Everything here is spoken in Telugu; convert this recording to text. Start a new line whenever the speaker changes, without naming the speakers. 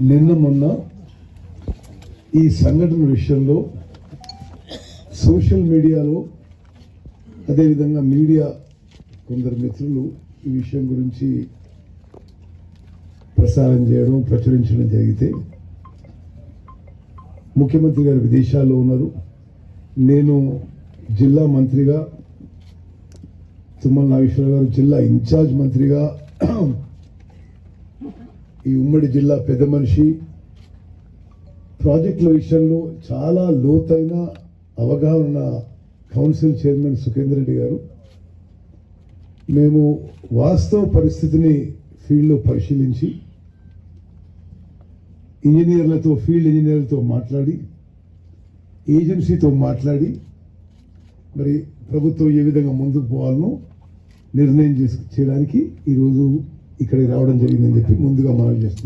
నిన్న మొన్న ఈ సంఘటన విషయంలో సోషల్ మీడియాలో అదేవిధంగా మీడియా కొందరు మిత్రులు ఈ విషయం గురించి ప్రసారం చేయడం ప్రచురించడం జరిగితే ముఖ్యమంత్రి గారు విదేశాల్లో ఉన్నారు. నేను జిల్లా మంత్రిగా తుమ్మల నాగేశ్వర గారు జిల్లా ఇన్ఛార్జ్ మంత్రిగా ఈ ఉమ్మడి జిల్లా పెద్ద మనిషి. ప్రాజెక్టుల విషయంలో చాలా లోతైన అవగాహన ఉన్న కౌన్సిల్ చైర్మన్ సుఖేందర్ రెడ్డి గారు. మేము వాస్తవ పరిస్థితిని ఫీల్డ్లో పరిశీలించి ఇంజనీర్లతో ఫీల్డ్ ఇంజనీర్లతో మాట్లాడి ఏజెన్సీతో మాట్లాడి మరి ప్రభుత్వం ఏ విధంగా ముందుకు పోవాలనో నిర్ణయం చేసు చేయడానికి ఈరోజు ఇక్కడికి రావడం జరిగిందని చెప్పి ముందుగా మనం చేస్తున్నాం.